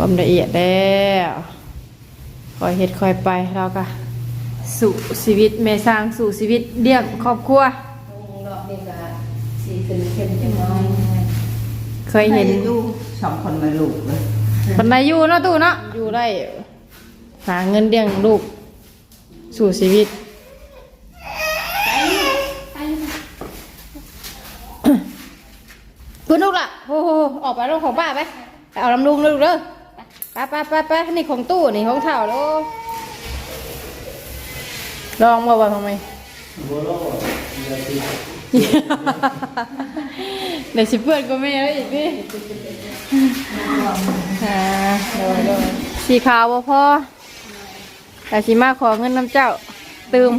ความละเอียดแล้วคอยเฮ็ดคอยไปเราก็สู่ชีวิตแม่สร้างสู่ชีวิตเลี้ยงครอบครัวลงรอบนี้ก็สีขึ้นเข้มจังน้อยเคยเห็นอยู่สองคนไม่ลูกเลยปันไดอยู่เนาะตู้เนาะอยู่ได้หาเงินเลี้ยงลูกสู่ชีวิตเพื่อนลูกล่ะโอ้โหออกไปลูกของป้าไปไปเอาลำลุงลูกเด้อไปไปไปไปนี่ของตู้นี่ของเถ่าแล้วลองมาว่าทำไมเดี๋ยวสิเพื่อนก็ไม่เอาอีกดิอ่าโดยโดยสีขาวบ่พอแต่สีมาขอเงินน้ำเจ้าตืม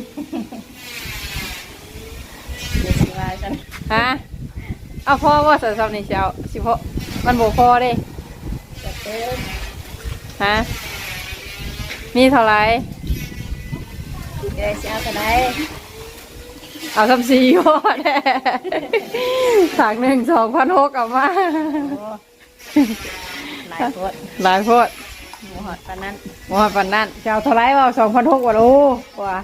เดี๋ยวสิว่าฉันฮะเอาพ่อว่าสาวๆนี่สิเชียวสิพ่อมันบ่พอเด้จะเติม ฮะมีเท่าไหรเดี๋ยวสิเอาก็ได้เอาทำสีพ่อแน่สากหนึ่งสองพันหกเอามาหลายโพดหลายโพดหมูหอดปานนั้นว่าปันนั่นจะเอาเท่าไหรเอาสองพันหกว่าโอ้ว่า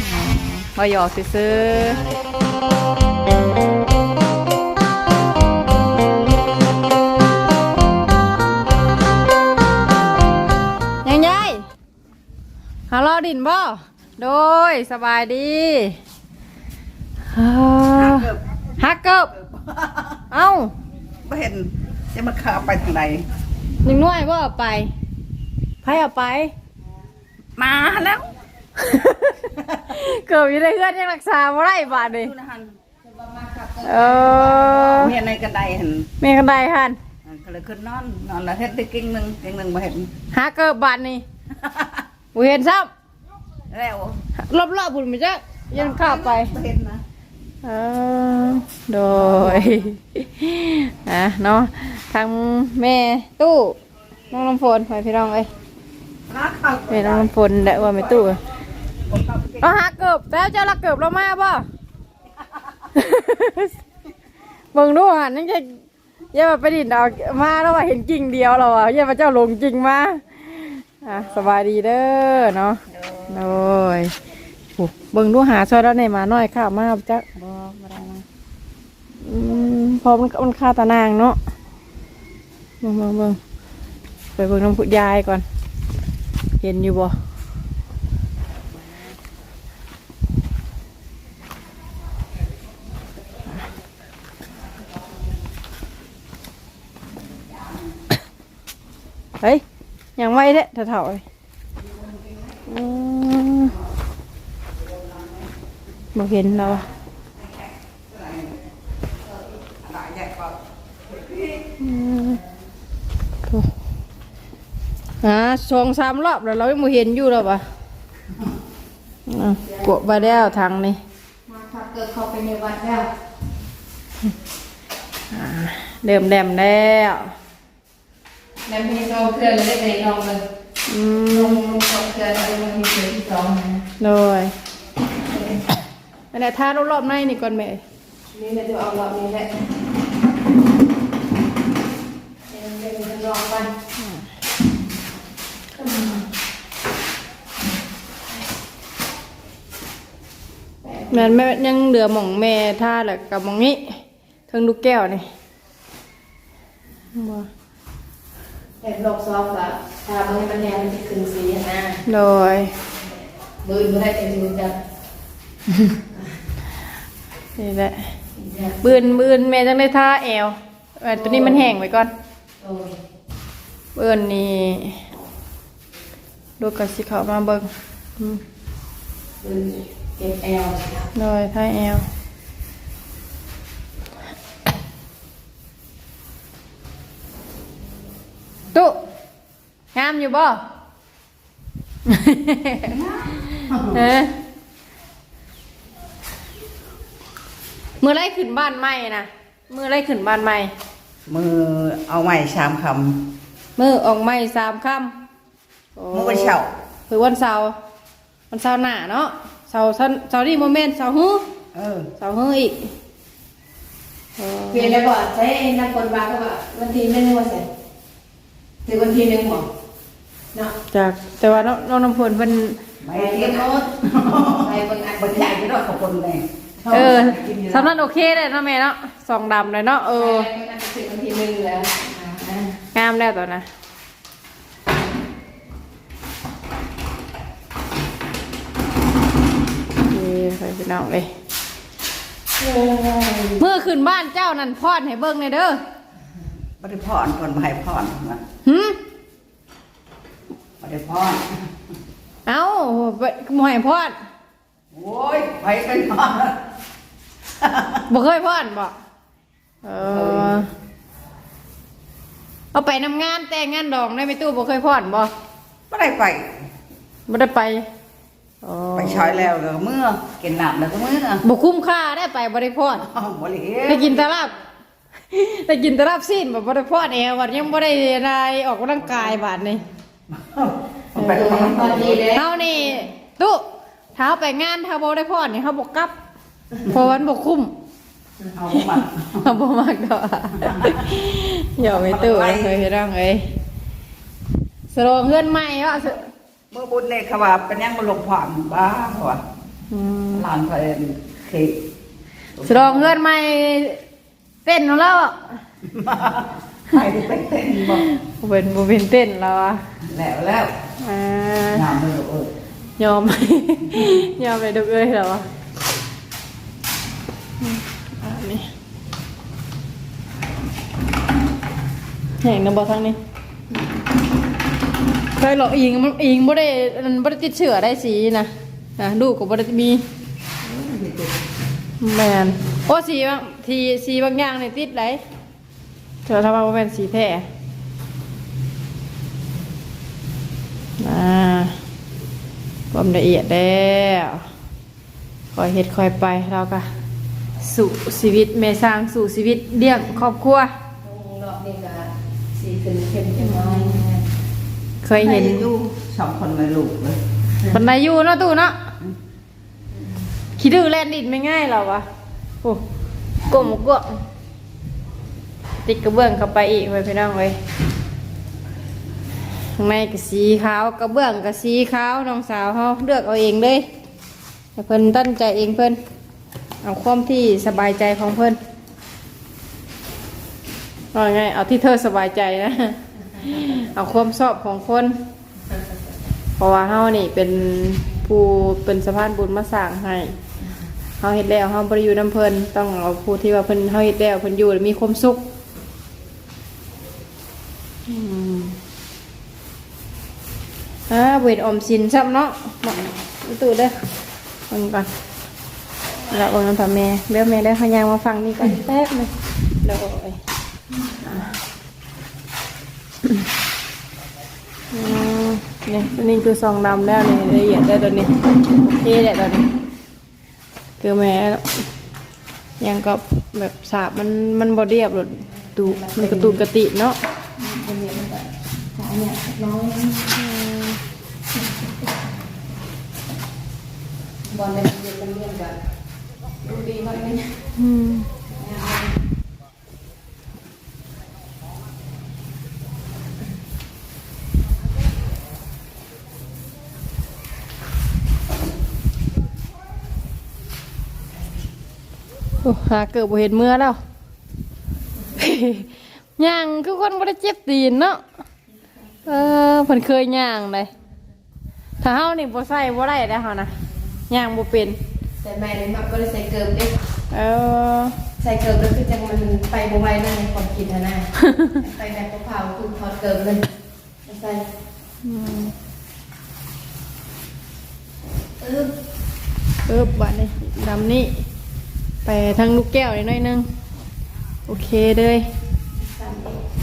อืมพอหยอกซื้อ หาเราดินบ่โดยสบายดีอ่าฮักเกิบเอ้าไม่เห็นจะมาข้าไปทางใดหนึ่งหน่วยว่าเอาไปไพ่เอาไป มาแล้ว เกิดอยู่ในเพื่อนยังรักษาบ่ได้บาดเลยดูนะฮันเออเมียในกระไดเห็นแม่กันไดหันก็เลยขึ้นนอนนอนแล้วเฮ็ดได้กิ่งหนึ่งกิ่งหนึ่งมาเห็นหาเกิดบาดนี่ บ่เห็นซ้แล้วำรอบๆพุ่นมันจะยันเข้าไปบ่เห็นนะเออโดย อะเนาะทางแม่ตู้น้องลำพลไปพี่น้องเอ้ยรักเขาแม่น้องลำพลได้ว่าแม่ตู้เอาหาเกิบแล้วเจ้าละเกิบเรามาบ่ เบิ่งดูหันยังจะอย่ามาไปดินเอามาแล้วว่าเห็นกิ่งเดียวเราอะอย่ามาเจ้าลงกิ่งมา อะสบายดีเด้อเนาะโอ้ยโอ้เบิ่งดูหาช่วยแล้วเนี่ยมาหน่อยค่ะมาจักบ่บ่ได้มาอืมพอมันมันค่าตานางเนาะเบิ่งเบิ่งเบิ่งไปเบิ่งน้ำพุยายก่อน เห็นอยู่บ่เฮ้ย ยังไม่เด้เถ่าๆเลยอืมบ่เห็นเราอะอ่าสองสามรอบแล้วเรายังไม่เห็นอยู่แล้วปะอะกดไปแล้วทางนี้มาถ้าเกิดเข้าไปในวัดแล้วเดิมแดมแล้ว แล้วมีน้องเพื่อนเลยได้น้องเลยอืลมงลงกับเพื่อนแล้วมันมีเพื่อนที่สองนะโดยอันไหนท่ารอบๆในนี่ก่อนแม่ นี่เราจะเอารอบนี้แหละเดี๋ยวเดี๋ยวจะลองกันแม่นแม่ยังเหลือหม่องแม่ท่าแหละกับหม่องนี้เทิงลูกแก้วนี่บ่ แต่โลกซอกอะถ้ามือมันแนวมันจะขึ้นสีนะโดยมือมันได้เป็นมือจะนี่แหละบืนบืนแม่จังได้ท่าแอวเออตัวนี้มันแห้งไว้ก่อนโอ้ยเบิ่นนี่ดูกับสิเขามาเบิ่งอืมมือเก็บแอลโดยท้ายแอล ตุงามอยู่บ่เออมือไล่ขึ้นบ้านใหม่นะมือไล่ขึ้นบ้านใหม่ มือเอาไม้ชามคมือออกใหม่สามค่ำโำมือวันเช้าคือวันเสาร์วันเสาร์หน้าเนาะเสาร์เสาร์เสาร์นี่โมเมนต์เสาร์ฮื้อเออเสาร์ฮื้ออีกเออ เปลี่ยนแล้วบ่ใช้น้ำคนบาก็บ่วันทีไม่รู้ว่าใส่ ถึงวันที่หนึ่งหมดเนาะจากแต่ว่าน้องน้องน้ำพลเพิ่นไม่ไปเทีเบิ่ยงนโน้ตไปเบิ่งอัดบนใหญ่ที่รถขอบคนเลยเออสำนักโอเคเลยเนาะแม่เนาะสองดำเลยเนาะเออไปเบิ่งอัดถึงวันที่หนึ่งแล้วอ่างามแล้วตัวนะโอเคไปพี่น้องเลย เมื่อคืนบ้านเจ้านั่นพอดให้เบิ่งเลยเด้อ ไม่ได้พรก่อนมาให้พรมาหืมไม่ได้พรเอ้าไปหมวยพอดโอ้ยไปเป็นพรบ่เคยพอดบ่เออเอาไปนำงานแต่งงานดองได้ไหมตู้บ่เคยพอดบ่ไม่ได้ไปบ่ได้ไปอ๋อไปช้อยแล้วก็เมื่อกินน้ำแล้วก็เมื่อบ่คุ้มค่าได้ไปบ่ได้พอดอ้าวบริเวไปกินตลาบ ไปกินตลาบสิ้นแบบบ่ได้พอดแอววัดยังบ่ได้รายออกกำลังกายบาดนี่เป็นพรตอนนี้เลยเฮานี่ตู้เท้าไปงานเท้าบ่ได้พอดนี่เฮาบ่กลับเพราะวันบ่คุ้มเอามาเฮาบ่มักดอกอย่าไปตู้เลยเคยเฮ็ดร่างเอ้ยสโลงเฮือนใหม่ว่าสเมื่อบุญเลยขาว่าเป็นยังมาลงผ่านบ้าเพราะว่าอืมหลานเพลินเคสโลงเฮือนใหม่ เต้นของเราอะใครที่ไปเต้นบอกบ่เป็นบ่เป็นเต้นแล้วอะแล้วแล้วอ่างามเลยเออยอม ยอมไปดูเอ้ยเหรอวะอืมอันนี้แห่งน้ำบอทั้งนี้เคยหลอกอิงมันอิงบ่ได้มันบ่ได้ติดเชื้อได้สีนะนะลูกก็บ่ได้มี แมนโอ้สีบา งทีสีบางอย่างเนี่ยติดไหลเธอทำมาว่าเป็นสีแท้อ่าความละเอียดแล้วคอยเฮ็ดคอยไปเราก็สู่ชีวิตแม่สร้างสู่ชีวิตเลี้ยงครอบครัวรอบนี้ก็สีขึ้นเข้มจังน้อยเคยเห็นอยู่สองคนเลยลูกเลยคนไหนอยู่เนาะตู่เนาะคิดดื้อแล่นดินไม่ง่ายหรอวะโอ้ กลมกวงติดกระเบื้องเข้าไปอีกไปพี่น้องเลยข้างในก็สีขาวกระเบื้องก็สีขาวน้องสาวเขาเลือกเอาเองเลยเพิ่นตั้งใจเองเพิ่นเอาความที่สบายใจของเพิ่นว่าไงเอาที่เธอสบายใจนะเอาความชอบของคนเพราะว่าเฮานี่เป็นผู้เป็นสะพานบุญมาสร้างให้ เฮาเฮ็ดแล้วเฮาบ่ได้อยู่นํเพิ่นต้องเอาผู้ที่ว่าเพิ่นเฮาเฮ็ดแล้วเพิ่นอยู่มีความสุขอืมอ่าเวทออมสินซ้ำเนาะบอกดูตู้เด้อฟังก่อนแล้วเบิ่งน้ำตาแม่เดี๋ยวแม่ได้พยายามมาฟังนี่ก่อนแป๊บนึงเดี๋ยวเนี่ยตัวนี้คือซองดำแล้วนี่ละเอียดได้ตัวนี้โอเคแหละตัวนี้ คือแม้ยังก็แบบสาบมันมันบอเรียบหรอดูมันกระตุกกระติเนาะเป็นเนี่ยเยอยบอลเป็นเรียนเป็นเรียนแบบดูดีมากเลย อืมโอ้หาเกิดบ่เห็นเมื่อแล้วย่างคือคนบ่ได้เจ็บตีนเนาะเออเพิ่นเคยย่างเลยถ้าเฮานี่บ่ใส่บ่ได้แล้วเฮานะย่างบ่เป็นแต่แม่เลยมักก็เลยใส่เกิร์ลเด้เออใส่เกิร์ลก็คือจังมันไปบ่ไหวนั่นในความคิดนะนะไปแบบเผาๆคือถอดเกิร์ลเลยใส่อืมเออเออบัดนี้ดำนี่ ไปทางลูกแก้วนิดหน่อยนึง โอเคเลย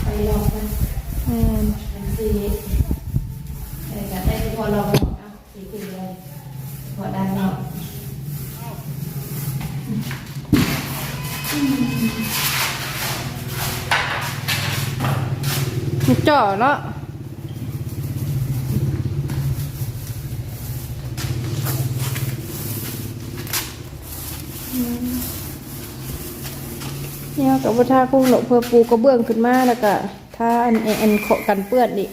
ไปลองมันอืมมันสีเออจะได้พอลองเอาสีขึ้นเลยพอด้านนอกมันจ่อเนาะ เนี่ยกับวัฒนากุ้งหนกเพื่อปูกระเบื้องขึ้นมาแล้วก็ถ้าอันอันอันขอกันเปื้อนดิ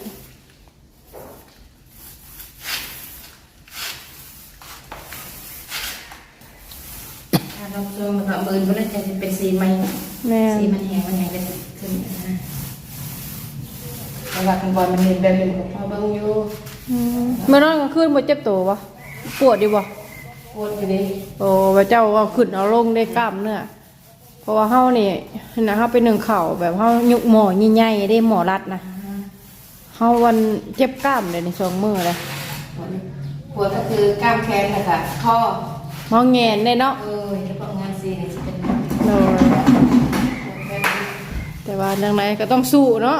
ถ้าเราลงแบบมือก็เลยจะเป็นสีมันแม่นสีมันแห้งมันแห้งก็จะขึ้นนะแต่ว่าข้างบนมันเห็นแบบเป็นพอเบิ่งอยู่อืมเมื่อนอนกลางคืนบ่เจ็บตัวบ่ปวดดิบ่ป วดอยู่ดิโอ้พระเจ้าว่าขึ้นเอาลงได้กล้ามเนื้อเพราะว่าเฮานี่นะเฮาเป็นหนึ่งเข่าแบบเฮายุกหมอใหญ่ๆได้หมอรัดนะเฮาวันเจ็บกล้ามเลยในสองมือเลยปวดก็คือกล้ามแขนนะคะข้อเฮาแงนได้เนาะเออแล้วก็งานซีเนี่ยจะเป็นโดยปวดแบบนี้แต่ว่าดังไหนก็ต้องสู้เนาะ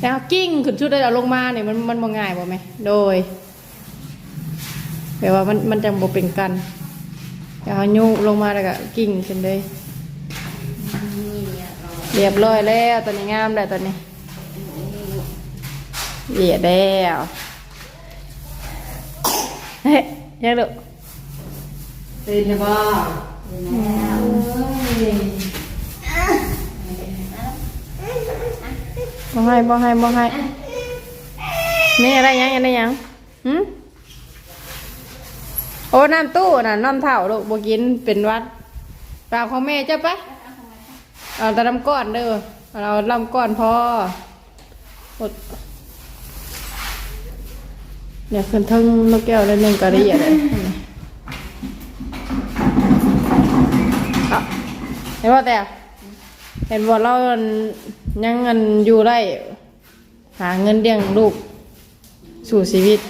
แล้วกิ้งขึ้นชุดได้เอาลงมาเนี่ยมันมันบ่ง่ายบ่แม่โดย แปลว่ามันมันจังบ่เป็นกันแล้วเฮายุลงมาแล้วก็กิ้งขึ้นเลยนี่เนี่ยเราเรียบร้อยแล้วตอนนี้งามแล้วตอนนี้เรียบแล้วเฮ้ยยังดูตื่นแล้วบ่ตื่นแล้วบ่ให้บ่ให้บ่ให้นี่อะไรยังอะไรยังหืม โอ้น้ำตู้น่ะน้ำเท่าลูกบ่กินเป็นวัดปล่าของแม่เจ้าปะเอาแต่ลำก้อนเด้อเอาลำก้อนพออดเนี่ยขึ้นทั้งนกแก้วแล้วหนึ่งกระดิ่งเลยเห็นว่าแต่เห็นว่าเรายังเงินอยู่ได้หาเงินเลี้ยงลูกสู่ชีวิต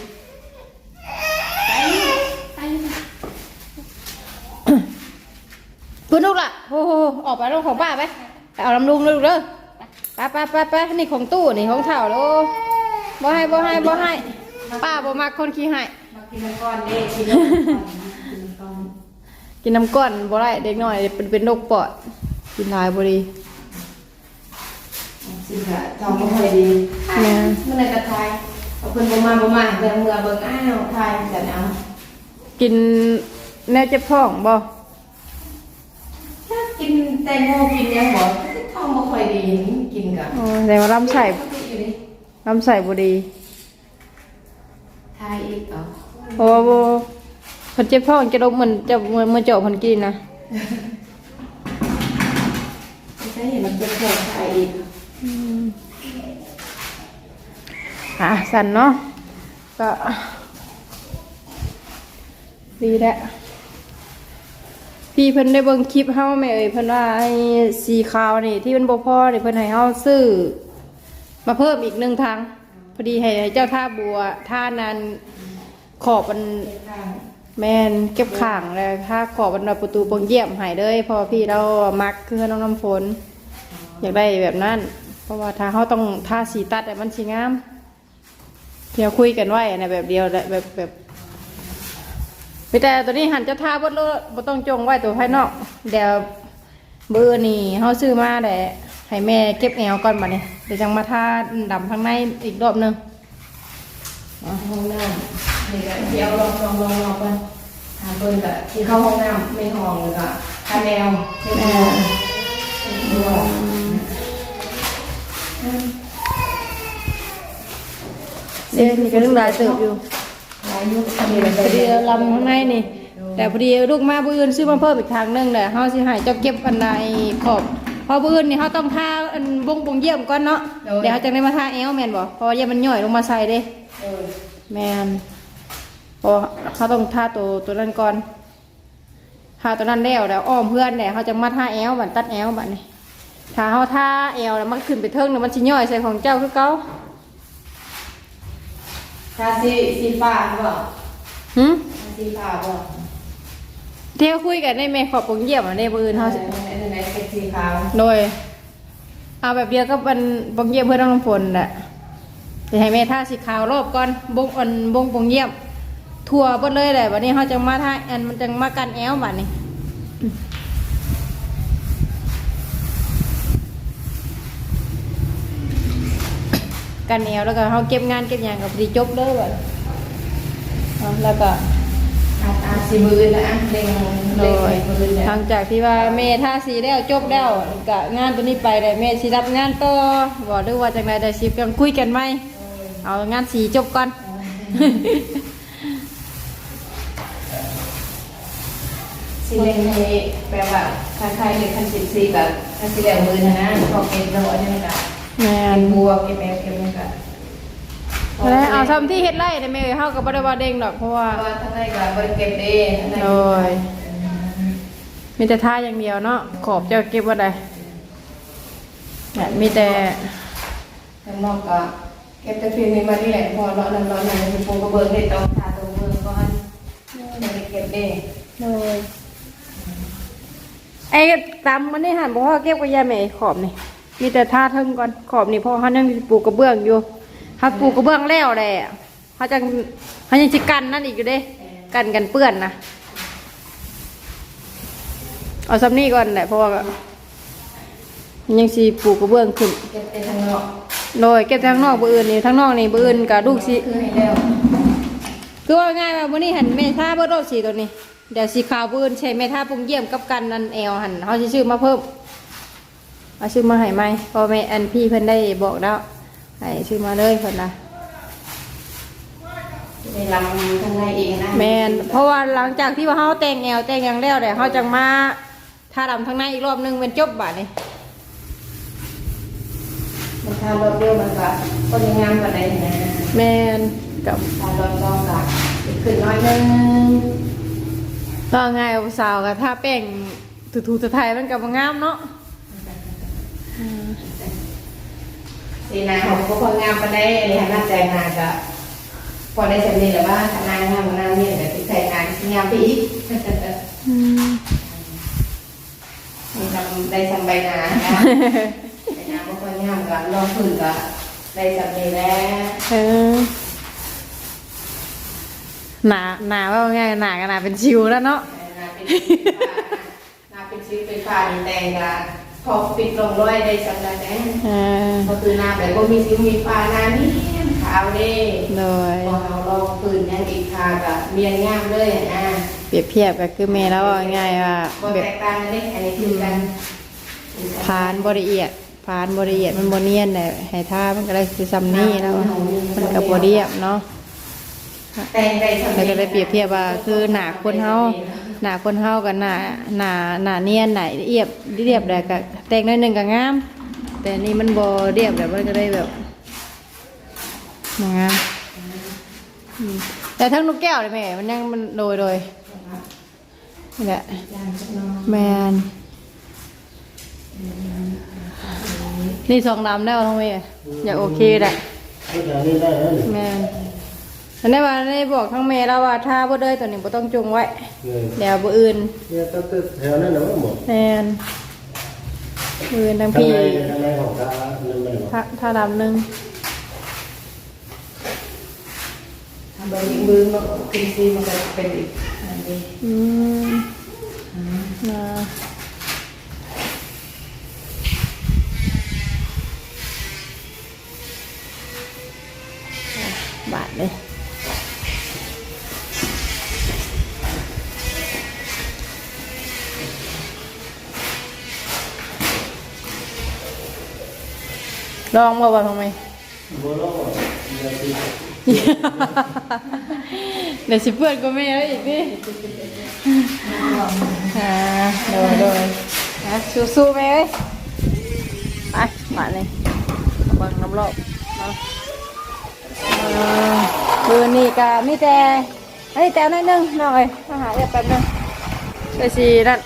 เพื่อนลูกล่ะโอ้โหออกไปลูกของป้าไปไปเอาลำลุงลูกเด้อไปไปไปไปนี่ของตู้นี่ของเถ่าแล้วบ่ให้บ่ให้บ่ให้ป้าบ่มักคนขี้ให้มากินน้ำก้อนเด้กินน้ำก้อนกินน้ำก้อนบ่ได้เด็กน้อยเป็นเป็นโรคปอดกินหลายบ่ดีสิค่ะทองไม่ค่อยดีเนี่ยเมื่อไรกระทายเอาเพิ่นบ่มาบ่มาเดี๋ยวเมื่อเบิ่งอ้าวทายแต่เอากินแนวเจ็บท้องบ่ถ้า กินแตงโมกินยังบ่ท้องบ่ค่อยดีกินกับอ๋อแต่ว่าลำไส้อยู่ดิลำไส้บ่ดีทายอีกเหรอเพราะว่าบ่เพิ่นเจ็บท้องจะลงเหมือนจะเหมือนเมื่อเจาะเพิ่นกินนะไม่ใช่เห็นมันเป็นแผลทายอีกอะสั่นเนาะก็ดีแล้ว พี่เพิ่นได้เบิ่งคลิปเฮาแม่เอ่ยเพิ่นว่าไอ้สีขาวนี่ ที่มันบ่พอนี่เพิ่นให้เฮาซื้อมาเพิ่มอีกหนึ่งทางพอดีให้เจ้าท่าบัวท่านั้นขอบมันแมนเก็บข่างแล้วถ้าขอบมันประตูปงเยี่ยมหายเลยพอพี่เรามักคือน้องน้ำฝนอยากได้แบบนั้น เพราะว่าถ้าเขาต้องท่าสีตัดอะมันสีงามเที่ยวคุยกันไว้นะแบบเดียวแบบแบบ มีแต่ตัวนี้หันจะทาบดโลดบ่ต้องจงไว้ตัวภายนอก เดี๋ยวเบอร์นี่เขาซื้อมาแต่ให้แม่เก็บแอวก่อนบัดนี้เดี๋ยวจังมาทาดำข้างในอีกรอบหนึงห้องน้ำนี่ก็เดี๋ยวลองลองลองลองไปหาเบิ่งกับที่เข้าห้องน้ำไม่ห้องเลยก็ทาแนวเทแนวดูออกเดี๋ยวนี่ก็เรื่องรายเติบอยู่ หลายยุคอันนี้มันพอดีลำข้างในนี่ แต่พอดีลูกมาบื้อื่นซื้อมาเพิ่มอีกทางหนึงแหละเฮาสิให้เจ้าเก็บอันใดขอบเพอบื้ออื่นนี่เฮาต้องทาอันบงบงเยี่ยมก่อนเนาะเดี๋ยวเขาจะได้มาทาเอวแม่นบ่เพราะว่าเยี่ยมมันย่อยลงมาใส่เด้แมนพราะเขาต้องทาตัวตัวนั้นก่อนทาตัวนั้นแล้วแล้วอ้อมเพื่อนแหละเขาจะมาทาเอวบัดตัดเอวบัดนี้ถ้าเฮาทาเอวแล้วมันขึ้นไปเทิงแล้วมันสิย่อยใส่ของเจ้าคือเก่าาสีสีฟ้าบ่หึทาสีฟ้าบ่เที่ยวคุยกันในแม่ขอบปงเยี่ยมอันนี้บื้ออื่นเฮาเฮาสิสิอันไหนเป็นสีขาวโดย เอาแบบเดียวก็เป็นบงเยี่ยมเพื่อนน้องฝนแหละจะให้แม่ท่าสีขาวรอบก่อนบงอันบงบงเยี่ยม ทั่วเบดเลยแหละวันนี้เขาจะมาท่าอันมันจะมากันแอวบัดนี้ กันแอวแล้วก็เขาเก็บงานเก็บอย่างกับดีจบเลยบัดเอาแล้วก็อาอาสิมืออื่นละอะเร่งโดเร่งยไปมืออื่นหลัละงจากที่ว่าเมท่าสีแล้วจบแล้วกะงานตัวนี้ไปได้เมสิรับงานต่อบอกด้วยว่าจังไดได้สิกันคุยกันไหมเอางานสีจบก่อนสิเร่งให้แปลว่าคล้ายๆเลยคันสิบสี่แบบคันสิแล้วมือนะนะพอเก็บแล้วอันนี้มันก็ แม่เก็นบบัวเก็บแมวเก็บมันก็แล้วเอาทำที่เฮ็ดไร่ได้แม่เอ้ยเฮาก็บ่ได้ว่าเด้งดอกเพราะว่าเพราะว่าถ้าได้ก็บริเก็บเด้ถ้าได้โดยมีแต่ท่าอย่างเดียวเนาะขอบจะเก็บว่าใดเนี่ยมีแต่ข้างนอกก็เก็บแต่เพียงในมาที่แหละพอเลาะนั้นเลาะนั้นจะปูกระเบื้องได้ต้องทาตรงเบื้องก่อนบริเก็บเด้เลยไอ้ตามมันนี่หันบ่พ่อเก็บกับยายแม่ขอบนี่ มีแต่ท่าเทิงก่อนขอบนี่เพราะเขายังปลูกกระเบื้องอยู่ถ้าปลูกกระเบื้องแล้วแหละเขาจะเขายังสิกันนั่นอีกอยู่เด้ กันกันเปื้อนนะเอาซ้ำนี่ก่อนแหละเพราะว่ายังสิปลูกกระเบื้องขึ้นเก็บแต่ข้างนอกโดยเก็บทั้งนอกบืออื่นนี่ทั้งนอกนี่บืออื่นกับลูกสิคือให้แล้วคือว่าง่ายว่ามื้อนี้หันเมท่าเบิดโรสีตัวนี้เดี๋ยวสีขาวบืนใช้เมท่าปรุงเยี่ยมกับกันนันแอลหันเขาสิชื่อมาเพิ่ม เอาชื่อมาให้ไหมพอแม่อันพี่เพิ่นได้บอกแล้วให้ชื่อมาเลยเพิ่นนะในลำข้างในเองนะแมนเพราะว่าหลังจากที่ว่าเขาแต่งแอลแต่งหยังแล้วเดี๋ยวเขาจังมาทาดำทั้งในอีกรอบหนึงเป็นจบบาดนี่มันทารถเดียวมันก็คนยังงามกว่าใดนะแมนกับทารถซองก็ขึ้นน้อยนึงก็ง่ายเอาสาวกับท่าแป้งถูๆไทยๆมันกับงามเนาะ สีนาของก็คนงามกว่าใดเลยหันหน้าใจนาก็พอได้สำเร็จแล้วว่าทนายงามงามเนี่ยแต่ที่ใส่งานที่งามไปอีกอืมมีทำได้ทำใบนานะใบนาบางคนงามก็ลองพื้นก็ได้สำเร็จแล้วเออหนาหนาว่าไงหนากันหนาเป็นชิวแล้วเนาะนาเป็นนาเป็นชีวิตเป็นฟ้าดินแดงก็ พอปิดลงร้อยได้สำเร็จแล้วเออก็คือนาแบบว่ามีสิวมีฟ้านานี่ขาวเด้โดยพอเราลองพื้นยังอีกทาก็เมียนงามเลยนะเปรียบเทียบก็คือเมย์แล้วว่าง่ายว่าบ่แบบแตกต่างกันเลยอันนี้คือกันพานบริเอียดพานบริเอียดมันบเนียนแต่ให้ท่ามันก็ได้คือซัมนี่แล้วอะมันกับบเรียบเนาะ แต่งได้สำแล้วเร็จก็ได้เปรียบเทียบว่าคือหนาคนเฮา หนาคนเฮากับหนาหนาหนาเนียนหนาเรียบเรียบแต่ก็แต่งหน้อยหนึ่งก็งาม แต่นี่มันบเรียบแบบมันก็ได้แบบงามอืมแต่ทั้งนกแก้วเลยแม่ มันยังมันโดยโดยนี่แหละจานจักหน้อยแมนนี่สองลำได้เอทั้งเมย์อยากโอเคแหละแมน อันนี้ว่าได้บอกทั้งเมย์แล้วว่าถ้าบ่เด้ยตัวนี้บ่ต้องจงไว้เนี่ยเดี๋ยวบ่อื่นเนี่ยตั้งแต่แถวนั้นนะว่าหมดแมนบ่อื่นทั้งทางพี่ในทางในของตานั่นไม่หมดถ้าถ้าลำหนึงทำแบบนี้มือมันก็คือซีมันก็เป็นอีกอันนี้อืมนะบาทเลย ลองมาว่าทำไมบัวโลกยาตีเดี๋ยวสิเพื่อนก็ไม่เอาอีกดิอ่าโดยโดยนะสู้ๆไหมเอ้ยไปมาเลยบิ่งน้ำรอบเนาะเออคืนนี้ก็มีแต่ไอ้แต่น้อยหนึงหน่อยมาหาเดี๋ยวแป๊บนึงไปสีนั่น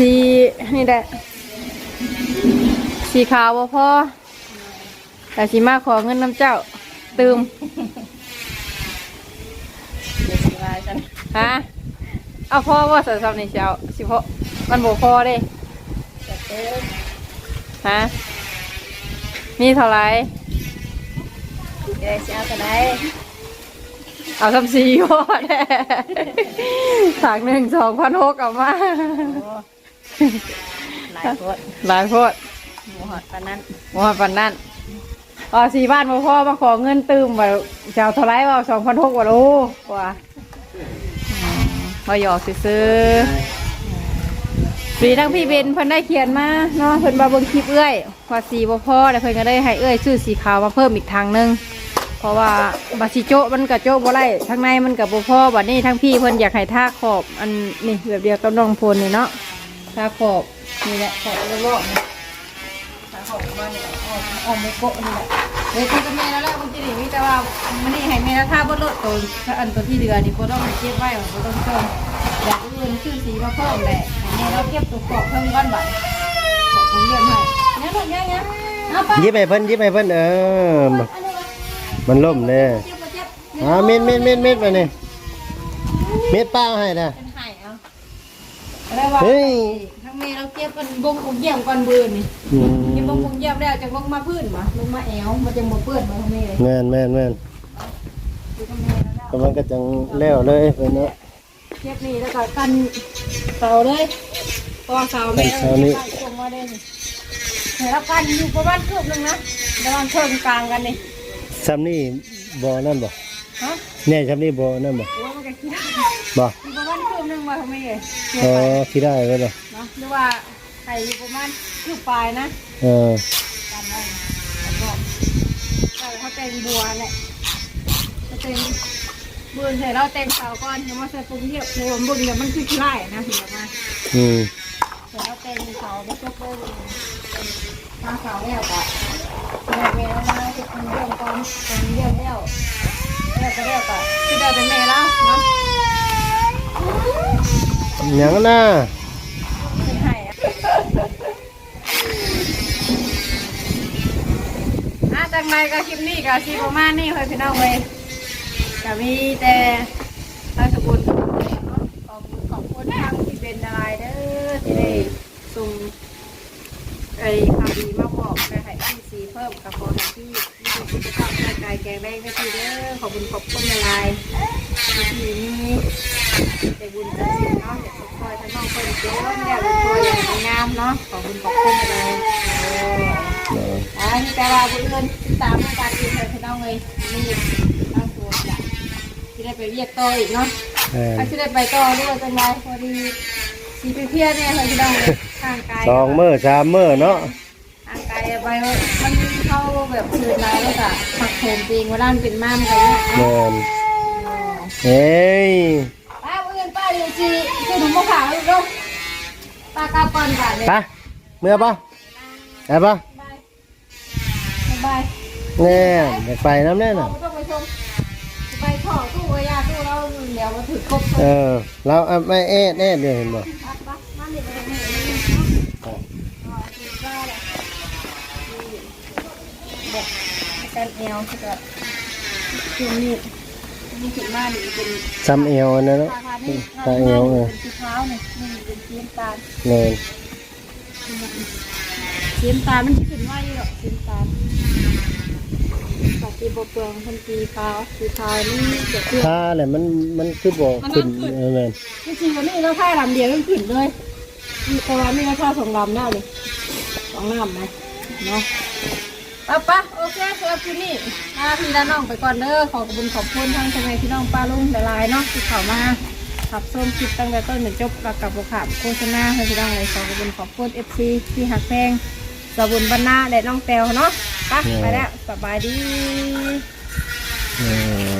สีนี่แหละสีขาวบ่พอแต่สีมาขอเงินน้ำเจ้า ตืมฮะเอาพ่อว่าสันสำนี่เช้าสิพ่อมันบ่พอเด้ฮะมีเท่าไหรเดี๋ยวจะเอาก็ได้เอาสำสีพ่อแท้ถากหนึ่งสองพันหกเอามา หลายคนหลายโพดหมูหอดปานนั้นว่าปันนั่นอ๋อสี่บ้านพ่อพ่อมาขอเงินตืมว่าจะเอาเท่าไรว่าสองพันหกว่าโอ้กว่าอืมพอหยอกซื้อๆปีทั้งพี่เบนเพิ่นได้เขียนมาเนาะเพิ่นมาเบิ่งคลิปเอื้อยว่าสีบ่พอแล้วเพิ่นก็ได้ให้เอื้อยซื้อสีขาวมาเพิ่มอีกทางหนึงเพราะว่าบาสิโจะมันก็โจะบ่ได้ทั้งในมันก็บ่พอบัดนี้ทั้งพี่เพิ่นอยากให้ทาขอบอันนี่แบบเดียวกับน้องพลนี่เนาะ ทาขอบนี่แหละขอบรอบๆนี่ขายของมาเนี่ยออกออกโมโกะนี่แหละเดี๋ยวที่กับแม่แล้วแหละมันจะหนีมีแต่ว่ามันนี่ให้แม่แล้วถ้าบนรถตัวอันตัวที่เรือนี่ก็ต้องเก็บไว้ก็ต้องเพิ่มอยากอื่นชื่อสีมาเพิ่มแหละให้แม่เราเก็บตัวกรอบเพิ่มก้อนบัตรขอบคุณเยี่ยมให้เนี่ยลูกเนี่ยเนี่ยเอาไปยิบให้เพิ่นยิบให้เพิ่นเอออันนี้มามันล่มแน่เจ็บมาเจ็บอ่าเม็ดเม็ดเม็ดเม็ดไปนี่เม็ดเปล่าให้นะ เป็นไห้เอาอะไรวะเฮ้ย ทั้งแม่เราเก็บเป็นบงบงเยี่ยมก่อนเบืนนี่อืมเก็บบงบงเยี่ยมแล้วจะลงมาพื้นมาลงมาแอวมันจะหมดเปื้อนมาทั้งแม่เลยแม่นแม่นแม่นดูทั้งแม่แล้วกำลังก็จังแล้วเลยเพิ่นเนาะเทียบนี่แล้วก็กันเสาเลยพอเสาแม่กันเสานี่ส่งมาได้นี่เห็นแล้วกันอยู่ประมาณคืบหนึงนะระหว่างเชิงกลางกันนี่ซ้ำนี่บ่นั่นบ่ฮะแน่ซ้ำนี่บ่นั่นบ่โอ้ยมันก็คิดได้บ่ อยู่ประมาณคืบหนึงมาทำไมเอ่ยเกี่เอยวไปอคิดได้ไว้บ่เนาะหรือว่าไข่อยู่ประมาณคืบปลายนะเออกันได้แล้วก็แต่เขาเต็งบัวแหละเขาเต็งบืนเสร็จแล้วเต็งเสาก่อนยังมาใส่ปุ้งเดียวโผมบุญเดี๋ยวมันคือขี้ไล่นะถึงมาอืมเสร็จแล้วเต็งเสาไม่จบเลยมาเสาแล้วก็แม่เวลามาจะทำเรื่องก่อนทำเรื่องแล้วแล้วก็แล้วก็ที่ได้เป็นแม่แล้วเนาะห ยังน่ะเป็นไห้อะอะจากไหนก็คลิปนี้ก็ชีประมาณนี้เฮ้ยพี่น้องเว้ยก็มีแต่ทางสกุลเนาะขอบคุณขอบคุณทางที่เป็นอะไรเด้อที่ได้ส่งไอ้ข่าวดีมาบอกไปให้พี่ซีเพิ่มกับพอให้พี่มีสุขภาพร่างกายแข็งแรงไม่ทีเด้อขอบคุณขอบคุณอะไรที่ที่นี้ใจบุญใจสินเนาะอยากคอยทั้งน้องคนเจ้าเนี่ยเป็นตัวอย่างงามเนาะขอบคุณขอบคุณอะไรเออเอออ่านี่แต่ว่าบุญเงินติดตามในการกินเลยพี่น้องเลยนี่ตั้งตัวจ้ะที่ได้ไปเรียกต่ออีกเนาะเออถ้าที่ได้ไปต่อด้วยจังไรพอดีสีไปเพี้ยเนี่ยค่ะพี่น้องเลยทางกายสองมื้อสามมื้อเนาะร่างกายไปว่ามันเข้า แบบคืนแล้วแล้วก็ผักโขมจริงเวลามันเป็นม่ามกันเนี่ยแม่นเฮ้ยป้าเพื่อนป้าอยู่จีคือหนุ่มมะขาวลูกลูกป้ากลับก่อนก่อนเลยไปเมื่อป่ะไปป่ะบายบายแน่อยากไปน้ำแน่น่ะไม่ต้องไปชมไปถ่อตู้ไว้ยาตู้เราเดี๋ยวมาถือครบเออเราเอาไม่เอ๊ะแน่เดียวเห็นบ่ การเอวคือแบบช่วงนี้มีขึ้นมาหรือเป็นซ้ำเอวอันนั้นเนาะราคานี่ตาเอวเออเป็นสีขาวนี่นี่เป็นสีน้ำตาลแม่นสีน้ำตาลมันขึ้นว่าอยู่หรอกสีน้ำตาลจากสีบเปลืองเป็นสีขาวสีขาวนี่เดี๋ยวขึ้น ถ้าแหละมันมันคือบ่ขึ้นเออแม่นจริงๆวันนี้เราค่ายลำเดียวมันขึ้นเลยมีแต่ว่านี่เราค่าสองลำได้เลยสองลำนะเนาะ ป้าป้าโอเคสำหรับที่นี่ลาพี่และน้องไปก่อนเด้อขอบคุณขอบคุณทั้งทนายพี่น้องป้าลุงหลายๆเนาะที่เข้ามาขับส้มคลิปตั้งแต่ต้นถึงจบแล้วกับบุคคลโฆษณาให้พี่น้องเลยขอบคุณขอบคุณเอฟซีที่หักแพงสบุญบรรณาและน้องแตวเนาะไปไปแล้วสบายดี เออ